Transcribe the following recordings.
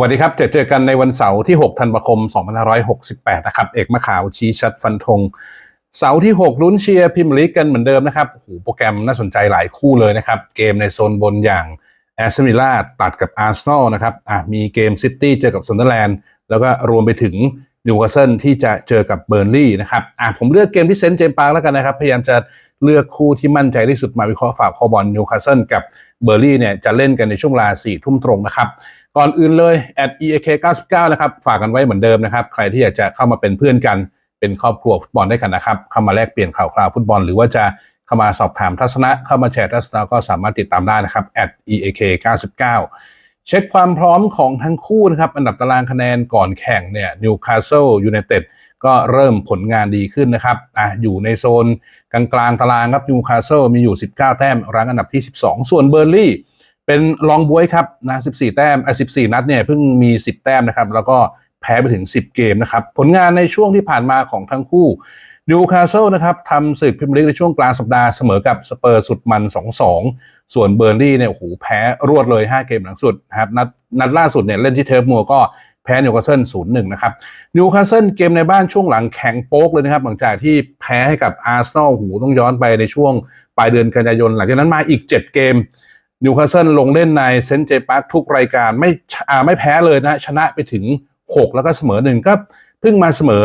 วัสดีครับเจอเจอกันในวันเสาร์ที่ 6 ธันวาคม 2568 นะครับ เอกมะขาวชี้ชัดฟันธง เสาร์ที่ 6 ลุ้นเชียร์พิมลีกกันเหมือนเดิมนะครับโหโปรแกรมน่าสนใจหลายคู่เลยนะครับ เกมในโซนบนอย่างแอสตันวิลล่าตัดกับอาร์เซนอลนะครับอะมีเกมซิตี้เจอกับซันเดอร์แลนด์ แล้วก็รวมไปถึงนิวคาสเซิลที่จะเจอกับเบอร์ลี่นะครับอะผมเลือกเกมที่เซนต์เจมส์ปาร์คแล้วกันนะครับ พยายามจะเลือกคู่ที่มั่นใจที่สุดมาวิเคราะห์ฝากคอบอลนิวคาสเซิลกับเบอร์ลี่เนี่ยจะเล่นกันในช่วงเวลาสี่ทุ่มตรงนะครับ ก่อนอื่นเลย at eak 99นะครับ ฝากกันไว้เหมือนเดิมนะครับ ใครที่อยากจะเข้ามาเป็นเพื่อนกัน เป็นครอบครัวฟุตบอลได้กันนะครับ เข้ามาแลกเปลี่ยนข่าวคราวฟุตบอล หรือว่าจะเข้ามาสอบถามทัศนะ เข้ามาแชร์ทัศนะก็สามารถติดตามได้นะครับ at eak 99เช็คความพร้อมของทั้งคู่นะครับ อันดับตารางคะแนนก่อนแข่งเนี่ยนิวคาสเซิลยูไนเต็ดก็เริ่มผลงานดีขึ้นนะครับอะอยู่ในโซนกลางๆตารางครับนิวคาสเซิลมีอยู่ 19 แต้มรั้งอันดับที่ 12 ส่วนเบอร์ลี่ เป็นรองบวยครับนะ14 แต้มไอะ14 นัดเนี่ยเพิ่งมี 10 แต้มนะครับ แล้วก็แพ้ไปถึง 10 เกมนะครับ ผลงานในช่วงที่ผ่านมาของทั้งคู่นิวคาสเซิลนะครับทำศึกพรีเมียร์ลีกในช่วงกลางสัปดาห์เสมอกับสเปอร์สุดมัน 2-2 ส่วนเบอร์ลี่เนี่ยโอ้โหแพ้รวดเลย 5 เกมหลังสุดนะครับนัดนัดล่าสุดเนี่ยเล่นที่เทิร์ฟมัวก็แพ้นิวคาสเซิล 0-1 นะครับนิวคาสเซิลเกมในบ้านช่วงหลังแข็งโป๊กเลยนะครับ หลังจากที่แพ้ให้กับอาร์เซนอลหูต้องย้อนไปในช่วงปลายเดือนกันยายน หลังจากนั้นมาอีก 7 เกม นิวคาสเซิลลงเล่นในเซนต์เจปาร์คทุกรายการไม่ไม่แพ้เลยนะ ชนะไปถึง 6 แล้วก็เสมอหนึ่งก็เพิ่งมาเสมอ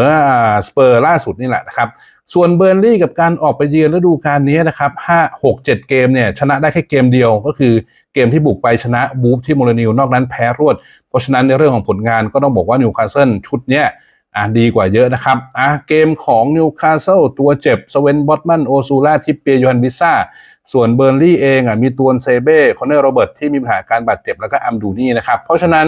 สเปอร์ล่าสุดนี่แหละนะครับ ส่วนเบอร์ลี่กับการออกไปเยือนฤดูกาลนี้นะครับ5 6 7 เกมเนี่ยชนะได้แค่เกมเดียวก็คือเกมที่บุกไปชนะบูฟที่โมเรนิวนอกนั้นแพ้รวด เพราะฉะนั้นในเรื่องของผลงานก็ต้องบอกว่านิวคาสเซิลชุดเนี้ย อะดีกว่าเยอะนะครับอะเกมของนิวคาสเซิลตัวเจ็บสเวนบอตมันโอซูล่าทิปเปียโยฮันบิซ่าส่วนเบอร์ลี่เองอะมีตัวนเซเบ้คอนเนอร์โรเบิร์ตที่มีปัญหาการบาดเจ็บแล้วก็อัมดูนี่นะครับ เพราะฉะนั้น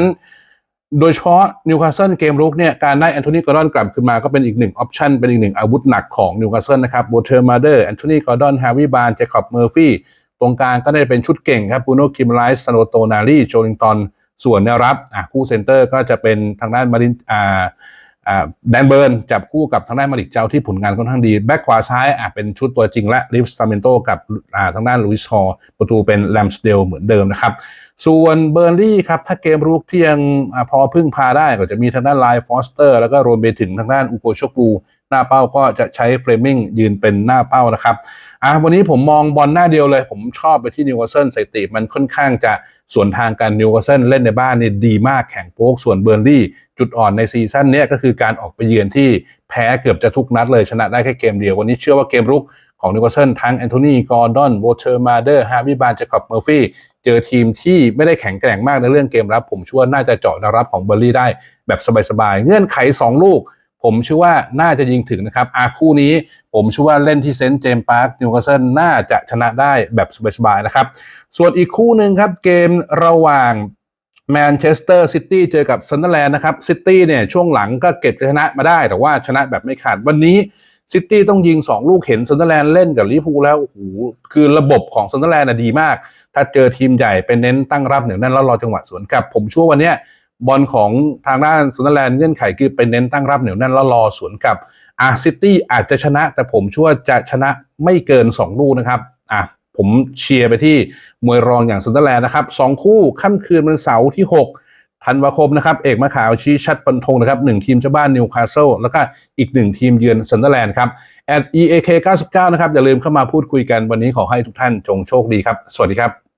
โดยเฉพาะนิวคาสเซิลเกมรุกเนี่ยการได้แอนโทนีกอร์ดอนกลับขึ้นมาก็เป็นอีกหนึ่งออปชันเป็นอีกหนึ่งอาวุธหนักของนิวคาสเซิลนะครับโบเทอร์มาเดอร์แอนโทนีกอร์ดอนฮาวิบานเจคอบเมอร์ฟี่ตรงกลางก็ได้เป็นชุดเก่งครับบูโนคิมไลส์ซานโตนารีโจลิงตันส่วนแนวรับอะคู่เซนเตอร์ก็จะเป็นทางด้านมารินอ่า แดนเบิร์นจับคู่กับทางด้านมาริกเจ้าที่ผลงานค่อนข้างดี แบ็กขวาซ้ายอะเป็นชุดตัวจริงและลิฟสตาเมนโตกับอ่าทางด้านลุยส์ฮอร์ประตูเป็นแลมสเดลเหมือนเดิมนะครับ ส่วนเบอร์ลี่ครับ ถ้าเกมรุกที่ยังอพอพึ่งพาได้ก็จะมีทางด้านไลฟ์ฟอสเตอร์ แล้วก็รวมไปถึงทางด้านอุโกโชกู หน้าเป้าก็จะใช้เฟรมิงยืนเป็นหน้าเป้านะครับอะวันนี้ผมมองบอลหน้าเดียวเลย ผมชอบไปที่นิวคาสเซิลสถิติมันค่อนข้างจะส่วนทางกันนิวคาสเซิลเล่นในบ้านนี่ดีมากแข่งโป๊กส่วนเบอร์ลี่จุดอ่อนในซีซั่นนี้ก็คือการออกไปเยือนที่แพ้เกือบจะทุกนัดเลยชนะได้แค่เกมเดียว วันนี้เชื่อว่าเกมรุกของนิวคาสเซิลทั้งแอนโทนีกอร์ดอนโวเชอร์มาเดอร์ฮาวิบานเจคอบเมอร์ฟี่เจอทีมที่ไม่ได้แข็งแกร่งมากในเรื่องเกมรับ ผมเชื่อว่าน่าจะเจาะนรับของเบอร์ลี่ได้แบบสบายๆเงื่อนไข 2 ลูก ผมเชื่อว่าน่าจะยิงถึงนะครับอาคู่นี้ผมเชื่อว่าเล่นที่เซนต์เจมส์พาร์คนิวคาสเซิลน่าจะชนะได้แบบสบายๆนะครับ ส่วนอีกคู่หนึ่งครับเกมระหว่างแมนเชสเตอร์ซิตี้เจอกับซันเดอร์แลนด์นะครับซิตี้เนี่ยช่วงหลังก็เก็บชนะมาได้ แต่ว่าชนะแบบไม่ขาดวันนี้ซิตี้ต้องยิง 2 ลูกเห็นซันเดอร์แลนด์เล่นกับลิเวอร์พูลแล้วโอ้โหคือระบบของซันเดอร์แลนด์ดีมาก ถ้าเจอทีมใหญ่เป็นเน้นตั้งรับเหนียวแน่นแล้วรอจังหวะสวนกลับ ผมชื่อวันเนี้ย บอลของทางด้านซันเดอร์แลนด์เงื่อนไขคือเป็นเน้นตั้งรับเหนียวแน่นแล้วรอสวนกลับอาร์ซิตี้อาจจะชนะ แต่ผมเชื่อว่าจะชนะไม่เกิน 2 ลูกนะครับอะผมเชียร์ไปที่มวยรองอย่างซันเดอร์แลนด์นะครับสองคู่ค่ำคืนวันเสาร์ที่ 6 ธันวาคมนะครับ เอกมะขาวชี้ชัดปันธงนะครับหนึ่งทีมเจ้าบ้านนิวคาสเซิลแล้วก็อีกหนึ่งทีมเยือนซันเดอร์แลนด์ครับ at eak 99นะครับอย่าลืมเข้ามาพูดคุยกันวันนี้ขอให้ทุกท่านจงโชคดีครับ สวัสดีครับ